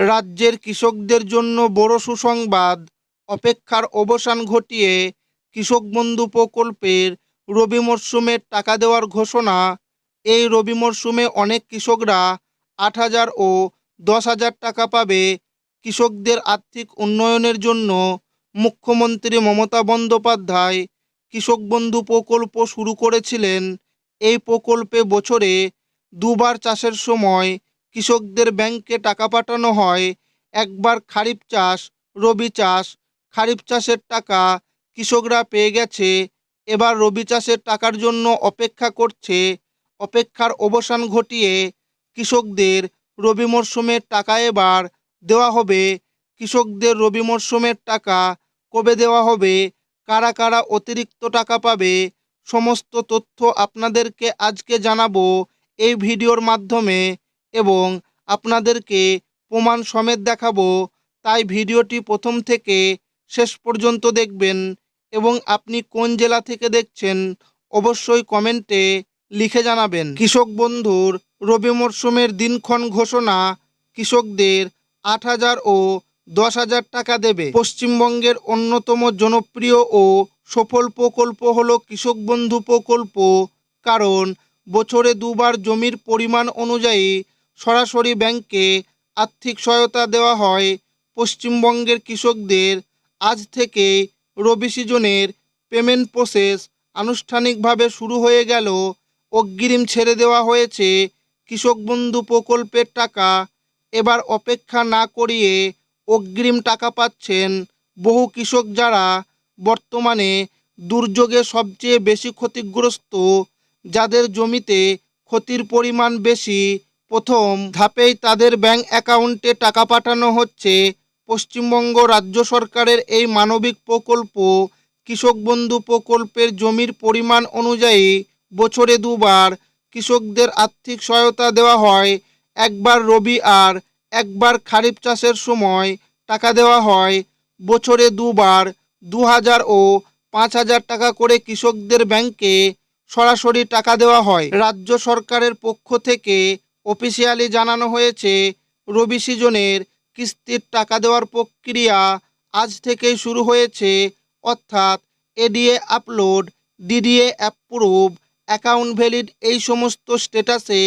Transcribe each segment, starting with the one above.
রাজ্যের কৃষকদের জন্য বড় সুসংবাদ। অপেক্ষার অবসান ঘটিয়ে কৃষক বন্ধু প্রকল্পের রবি মরশুমের টাকা দেওয়ার ঘোষণা। এই রবি মরশুমে অনেক কৃষকরা আট হাজার ও দশ হাজার টাকা পাবে। কৃষকদের আর্থিক উন্নয়নের জন্য মুখ্যমন্ত্রী মমতা বন্দ্যোপাধ্যায় কৃষক বন্ধু প্রকল্প শুরু করেছিলেন। এই প্রকল্পে বছরে দুবার চাষের সময় কৃষকদের ব্যাংকে টাকা পাঠানো হয়। একবার খারিফ চাষ, রবি চাষ, খারিফ চাষের টাকা কৃষকরা পেয়ে গেছে। এবার রবি চাষের টাকার জন্য অপেক্ষা করছে। অপেক্ষার অবসান ঘটিয়ে কৃষকদের রবি মরশুমের টাকা এবার দেওয়া হবে। কৃষকদের রবি মরশুমের টাকা কবে দেওয়া হবে? কারা কারা অতিরিক্ত টাকা পাবে? সমস্ত তথ্য আপনাদেরকে আজকে জানাব এই ভিডিওর মাধ্যমে। এবং আপনাদেরকে প্রমাণ সমেত দেখাবো। তাই ভিডিওটি প্রথম থেকে শেষ পর্যন্ত দেখবেন এবং আপনি কোন জেলা থেকে দেখছেন অবশ্যই কমেন্টে লিখে জানাবেন। কৃষক বন্ধুর রবি মরশুমের দিনক্ষণ ঘোষণা কৃষকদের আট হাজার ও দশ হাজার টাকা দেবে। পশ্চিমবঙ্গের অন্যতম জনপ্রিয় ও সফল প্রকল্প হলো কৃষক বন্ধু প্রকল্প। কারণ বছরে দুবার জমির পরিমাণ অনুযায়ী সরাসরি ব্যাংকে আর্থিক সহায়তা দেওয়া হয় পশ্চিমবঙ্গের কৃষকদের। আজ থেকে রবি সিজনের পেমেন্ট প্রসেস আনুষ্ঠানিকভাবে শুরু হয়ে গেল। অগ্রিম ছেড়ে দেওয়া হয়েছে কৃষক বন্ধু প্রকল্পের টাকা। এবার অপেক্ষা না করিয়ে অগ্রিম টাকা পাচ্ছেন বহু কৃষক যারা বর্তমানে দুর্যোগে সবচেয়ে বেশি ক্ষতিগ্রস্ত, যাদের জমিতে ক্ষতির পরিমাণ বেশি প্রথম ধাপেই তাদের ব্যাংক অ্যাকাউন্টে টাকা পাঠানো হচ্ছে। পশ্চিমবঙ্গ রাজ্য সরকারের এই মানবিক প্রকল্প কৃষক বন্ধু প্রকল্পের জমির পরিমাণ অনুযায়ী বছরে দুবার কৃষকদের আর্থিক সহায়তা দেওয়া হয়। একবার রবি আর একবার খারিফ চাষের সময় টাকা দেওয়া হয়। বছরে দুবার দু হাজার ও পাঁচ হাজার টাকা করে কৃষকদের ব্যাংকে সরাসরি টাকা দেওয়া হয়। রাজ্য সরকারের পক্ষ থেকে অফিসিয়ালি জানানো হয়েছে, রবি সিজনের কিস্তির টাকা দেওয়ার প্রক্রিয়া আজ থেকেই শুরু হয়েছে, অর্থাৎ ADA upload, DDA approve, account valid এই সমস্ত স্ট্যাটাসে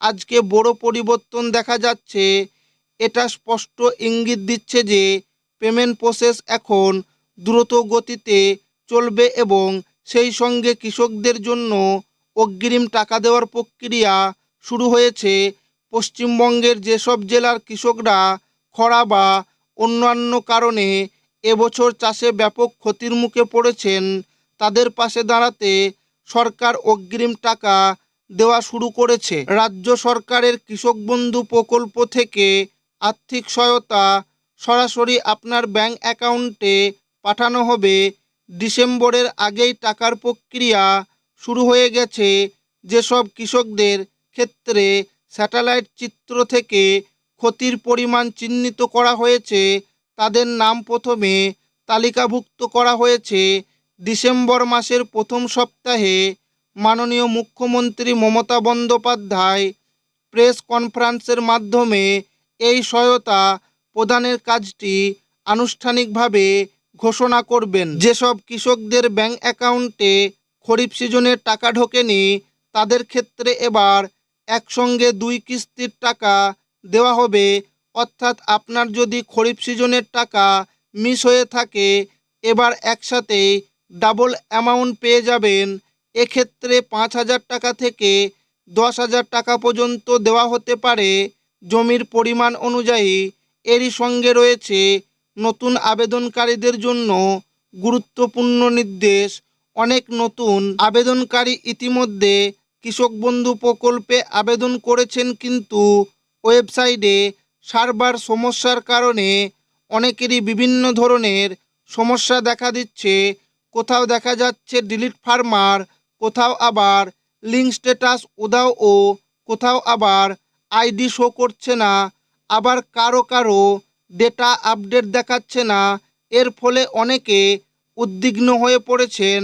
আজকে বড় পরিবর্তন দেখা যাচ্ছে। এটা স্পষ্ট ইঙ্গিত দিচ্ছে যে পেমেন্ট প্রসেস এখন দ্রুত গতিতে চলবে এবং সেই সঙ্গে কৃষকদের জন্য অগ্রিম টাকা দেওয়ার প্রক্রিয়া শুরু হয়েছে। পশ্চিমবঙ্গের যেসব জেলার কৃষকরা খরা বা অন্যান্য কারণে এবছর চাষে ব্যাপক ক্ষতির মুখে পড়েছেন, তাদের পাশে দাঁড়াতে সরকার অগ্রিম টাকা দেওয়া শুরু করেছে। রাজ্য সরকারের কৃষক বন্ধু প্রকল্প থেকে আর্থিক সহায়তা সরাসরি আপনার ব্যাংক অ্যাকাউন্টে পাঠানো হবে। ডিসেম্বরের আগেই টাকার প্রক্রিয়া শুরু হয়ে গেছে। যেসব কৃষকদের ক্ষেত্রে স্যাটেলাইট চিত্র থেকে ক্ষতির পরিমাণ চিহ্নিত করা হয়েছে। তাদের নাম প্রথমে তালিকাভুক্ত করা হয়েছে। ডিসেম্বর মাসের প্রথম সপ্তাহে মাননীয় মুখ্যমন্ত্রী মমতা বন্দ্যোপাধ্যায় প্রেস কনফারেন্সের মাধ্যমে এই সহায়তা প্রদানের কাজটি আনুষ্ঠানিকভাবে ঘোষণা করবেন। যেসব কৃষকদের ব্যাংক অ্যাকাউন্টে খরিফ সিজনের টাকা ঢোকেনি, তাদের ক্ষেত্রে এবার একসঙ্গে দুই কিস্তির টাকা দেওয়া হবে। অর্থাৎ আপনার যদি খরিফ সিজনের টাকা মিস হয়ে থাকে, এবার একসাথেই ডাবল অ্যামাউন্ট পেয়ে যাবেন। এক্ষেত্রে পাঁচ হাজার টাকা থেকে দশ হাজার টাকা পর্যন্ত দেওয়া হতে পারে। জমির পরিমাণ অনুযায়ী এরই সঙ্গে রয়েছে নতুন আবেদনকারীদের জন্য গুরুত্বপূর্ণ নির্দেশ। অনেক নতুন আবেদনকারী ইতিমধ্যে কৃষক বন্ধু প্রকল্পে আবেদন করেছেন কিন্তু ওয়েবসাইটে সার্ভার সমস্যার কারণে অনেকেরই বিভিন্ন ধরনের সমস্যা দেখা দিচ্ছে। কোথাও দেখা যাচ্ছে ডিলিট ফার্মার, কোথাও আবার লিঙ্ক স্ট্যাটাস উদাও ও কোথাও আবার আইডি শো করছে না, আবার কারও কারও ডেটা আপডেট দেখাচ্ছে না। এর ফলে অনেকে উদ্বিগ্ন হয়ে পড়েছেন।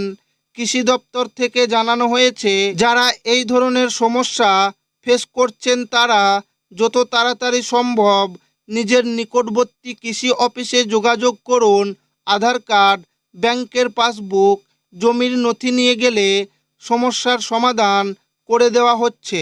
কৃষি দপ্তর থেকে জানানো হয়েছে, যারা এই ধরনের সমস্যা ফেস করছেন তারা যত তাড়াতাড়ি সম্ভব নিজের নিকটবর্তী কৃষি অফিসে যোগাযোগ করুন, আধার কার্ড, ব্যাংকের পাসবুক, জমির নথি নিয়ে গেলে সমস্যার সমাধান করে দেওয়া হচ্ছে।